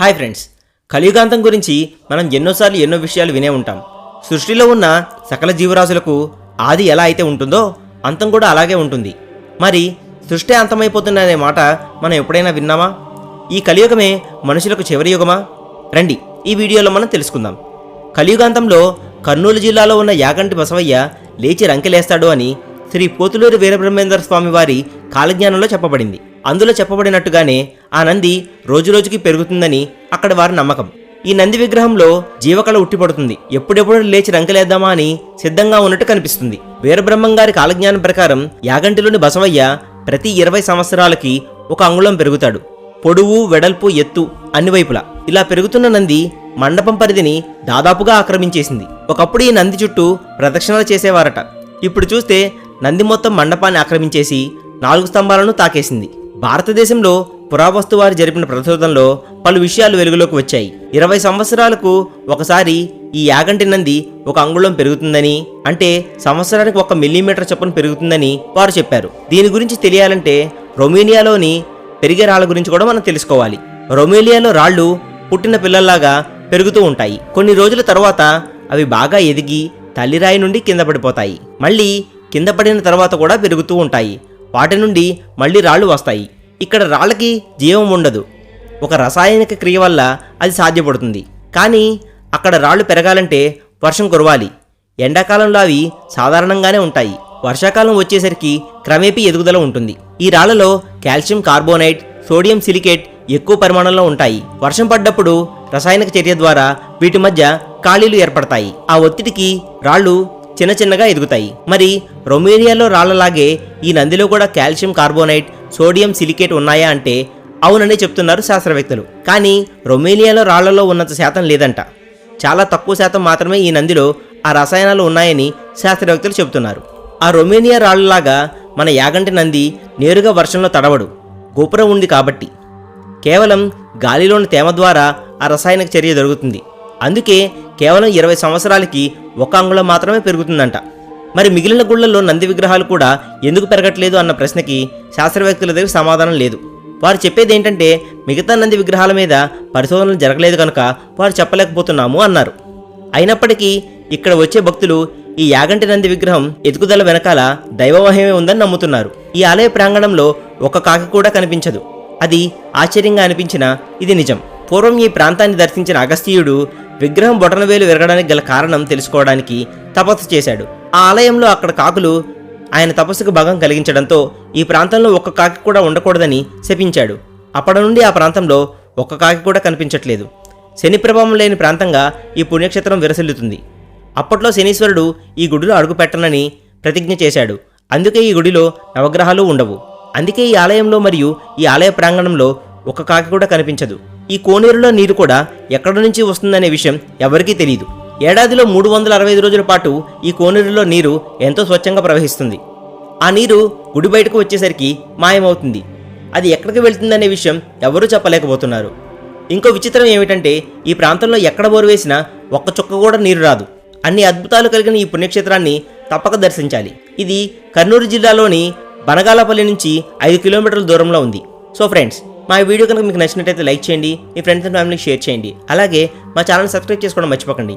Hi friends. కలియుగాంతం గురించి మనం ఎన్నోసార్లు ఎన్నో విషయాలు వినే ఉంటాం. సృష్టిలో ఉన్న సకల జీవరాశులకు ఆది ఎలా అయితే ఉంటుందో అంతం కూడా అలాగే ఉంటుంది. మరి సృష్టి అంతమైపోతుందనే మాట మనం ఎప్పుడైనా విన్నామా? ఈ కలియుగమే మనుషులకు చివరి యుగమా? రండి ఈ వీడియోలో మనం తెలుసుకుందాం. కలియుగాంతంలో కర్నూలు జిల్లాలో ఉన్న యాగంటి బసవయ్య లేచి రంకెలేస్తాడు అని శ్రీ పోతులూరు వీరబ్రహ్మేంద్ర స్వామి వారి కాలజ్ఞానంలో చెప్పబడింది. అందులో చెప్పబడినట్టుగానే ఆ నంది రోజురోజుకి పెరుగుతుందని అక్కడ వారి నమ్మకం. ఈ నంది విగ్రహంలో జీవకళ ఉట్టిపడుతుంది. ఎప్పుడెప్పుడు లేచి రంకలేద్దామా అని సిద్ధంగా ఉన్నట్టు కనిపిస్తుంది. వీరబ్రహ్మం గారి కాలజ్ఞానం ప్రకారం యాగంటిలోని బసవయ్య ప్రతి ఇరవై సంవత్సరాలకి ఒక అంగుళం పెరుగుతాడు. పొడువు వెడల్పు ఎత్తు అన్ని వైపులా. ఇలా పెరుగుతున్న నంది మండపం పరిధిని దాదాపుగా ఆక్రమించేసింది. ఒకప్పుడు ఈ నంది చుట్టూ ప్రదక్షిణలు చేసేవారట. ఇప్పుడు చూస్తే నంది మొత్తం మండపాన్ని ఆక్రమించేసి నాలుగు స్తంభాలను తాకేసింది. భారతదేశంలో పురావస్తు వారు జరిపిన ప్రశోధనలో పలు విషయాలు వెలుగులోకి వచ్చాయి. ఇరవై సంవత్సరాలకు ఒకసారి ఈ యాగంటి నంది ఒక అంగుళం పెరుగుతుందని అంటే సంవత్సరానికి ఒక మిల్లీమీటర్ చొప్పున పెరుగుతుందని వారు చెప్పారు. దీని గురించి తెలియాలంటే రొమేనియాలోని పెరిగే రాళ్ళ గురించి కూడా మనం తెలుసుకోవాలి. రొమేనియాలో రాళ్ళు పుట్టిన పిల్లల్లాగా పెరుగుతూ ఉంటాయి. కొన్ని రోజుల తర్వాత అవి బాగా ఎదిగి తల్లిరాయి నుండి కింద పడిపోతాయి. మళ్ళీ కింద పడిన తర్వాత కూడా పెరుగుతూ ఉంటాయి. వాటి నుండి మళ్ళీ రాళ్ళు వస్తాయి. ఇక్కడ రాళ్ళకి జీవం ఉండదు. ఒక రసాయనిక క్రియ వల్ల అది సాధ్యపడుతుంది. కానీ అక్కడ రాళ్ళు పెరగాలంటే వర్షం కురవాలి. ఎండాకాలంలో అవి సాధారణంగానే ఉంటాయి. వర్షాకాలం వచ్చేసరికి క్రమేపీ ఎదుగుదల ఉంటుంది. ఈ రాళ్ళలో కాల్షియం కార్బోనైట్ సోడియం సిలికేట్ ఎక్కువ పరిమాణంలో ఉంటాయి. వర్షం పడ్డప్పుడు రసాయనిక చర్య ద్వారా వీటి మధ్య ఖాళీలు ఏర్పడతాయి. ఆ ఒత్తిడికి రాళ్ళు చిన్న చిన్నగా ఎదుగుతాయి. మరి రొమేనియాలో రాళ్ళలాగే ఈ నందిలో కూడా కాల్షియం కార్బోనైట్ సోడియం సిలికేట్ ఉన్నాయా అంటే అవునని చెప్తున్నారు శాస్త్రవేత్తలు. కానీ రొమేనియాలో రాళ్ళలో ఉన్నంత శాతం లేదంట. చాలా తక్కువ శాతం మాత్రమే ఈ నందిలో ఆ రసాయనాలు ఉన్నాయని శాస్త్రవేత్తలు చెబుతున్నారు. ఆ రొమేనియా రాళ్ళలాగా మన యాగంటి నంది నేరుగా వర్షంలో తడవడు. గోపురం ఉంది కాబట్టి. కేవలం గాలిలోని తేమ ద్వారా ఆ రసాయనిక చర్య జరుగుతుంది. అందుకే కేవలం ఇరవై సంవత్సరాలకి ఒక అంగుళం మాత్రమే పెరుగుతుందంట. మరి మిగిలిన గుళ్ళలో నంది విగ్రహాలు కూడా ఎందుకు పెరగట్లేదు అన్న ప్రశ్నకి శాస్త్రవేత్తల దగ్గర సమాధానం లేదు. వారు చెప్పేది ఏంటంటే మిగతా నంది విగ్రహాల మీద పరిశోధనలు జరగలేదు కనుక వారు చెప్పలేకపోతున్నాము అన్నారు. అయినప్పటికీ ఇక్కడ వచ్చే భక్తులు ఈ యాగంటి నంది విగ్రహం ఎదుగుదల వెనకాల దైవమహమే ఉందని నమ్ముతున్నారు. ఈ ఆలయ ప్రాంగణంలో ఒక కాకి కూడా కనిపించదు. అది ఆశ్చర్యంగా అనిపించిన ఇది నిజం. పూర్వం ఈ ప్రాంతాన్ని దర్శించిన అగస్త్యుడు విగ్రహం బొటనవేలు విరగడానికి గల కారణం తెలుసుకోవడానికి తపస్సు చేశాడు. ఆ ఆలయంలో అక్కడ కాకులు ఆయన తపస్సుకు భంగం కలిగించడంతో ఈ ప్రాంతంలో ఒక్క కాకి కూడా ఉండకూడదని శపించాడు. అప్పటి నుండి ఆ ప్రాంతంలో ఒక్క కాకి కూడా కనిపించట్లేదు. శని ప్రభావం లేని ప్రాంతంగా ఈ పుణ్యక్షేత్రం విరసిల్లుతుంది. అప్పట్లో శనీశ్వరుడు ఈ గుడిలో అడుగుపెట్టనని ప్రతిజ్ఞ చేశాడు. అందుకే ఈ గుడిలో నవగ్రహాలు ఉండవు. అందుకే ఈ ఆలయంలో మరియు ఈ ఆలయ ప్రాంగణంలో ఒక కాకి కూడా కనిపించదు. ఈ కోనేరులో నీరు కూడా ఎక్కడి నుంచి వస్తుందనే విషయం ఎవరికీ తెలియదు ఏడాదిలో మూడు వందల అరవై ఐదు రోజుల పాటు ఈ కోనేరులో నీరు ఎంతో స్వచ్ఛంగా ప్రవహిస్తుంది. ఆ నీరు గుడి బయటకు వచ్చేసరికి మాయమవుతుంది. అది ఎక్కడికి వెళ్తుందనే విషయం ఎవరూ చెప్పలేకపోతున్నారు. ఇంకో విచిత్రం ఏమిటంటే ఈ ప్రాంతంలో ఎక్కడ బోరు వేసినా ఒక్క చుక్క కూడా నీరు రాదు. అన్ని అద్భుతాలు కలిగిన ఈ పుణ్యక్షేత్రాన్ని తప్పక దర్శించాలి. ఇది కర్నూలు జిల్లాలోని బనగాలపల్లి నుంచి ఐదు కిలోమీటర్ల దూరంలో ఉంది. సో ఫ్రెండ్స్ మా వీడియో కనుక మీకు నచ్చినట్టయితే లైక్ చేయండి మీ ఫ్రెండ్స్ అండ్ ఫ్యామిలీకి షేర్ చేయండి. అలాగే మా ఛానల్ సబ్స్క్రైబ్ చేసుకోవడం మర్చిపోకండి.